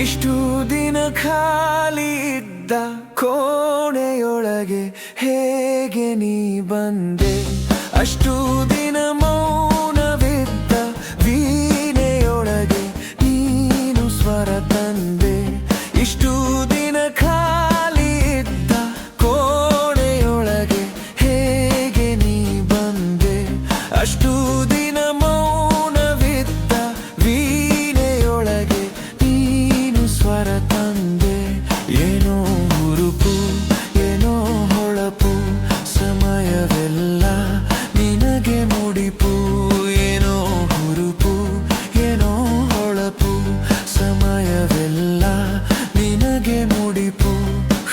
ಇಷ್ಟು ದಿನ ಖಾಲಿ ಇದ್ದ ಕೋಣೆಯೊಳಗೆ ಹೇಗೆ ನೀ ಬಂದೆ? ಅಷ್ಟು ದಿನ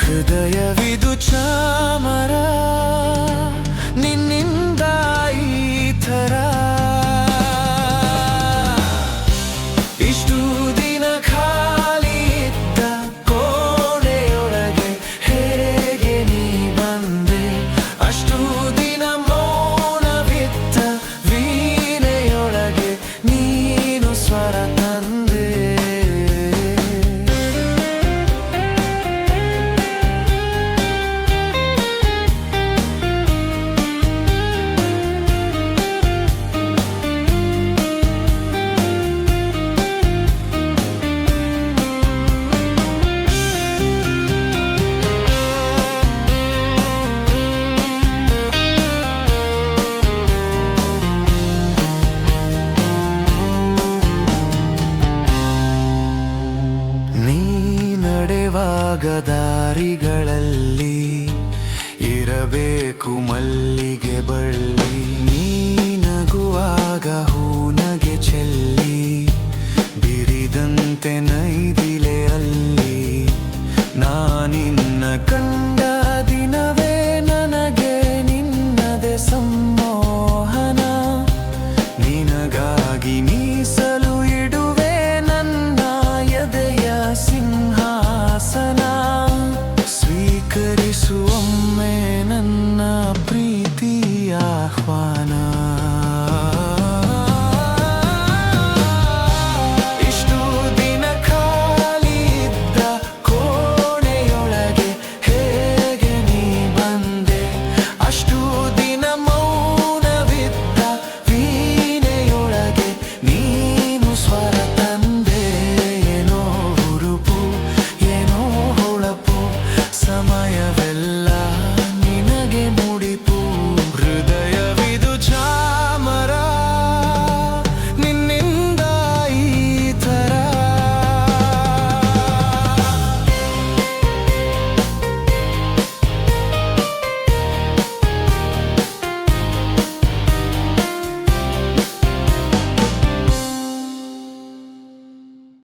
హృదయ విదు చామరా ಯಾವಾಗ ದಾರಿಗಳಲ್ಲಿ ಇರಬೇಕು ಮಲ್ಲಿಗೆ ಬಳ್ಳಿ. ನೀ ನಗುವಾಗ ಹೂನಗೆ ಚೆಲ್ಲಿ ಬಿರಿದಂತೆ ನೈದಿಲೆ ಅಲ್ಲಿ ನಾನಿನ್ನ ಕಣ್ಣ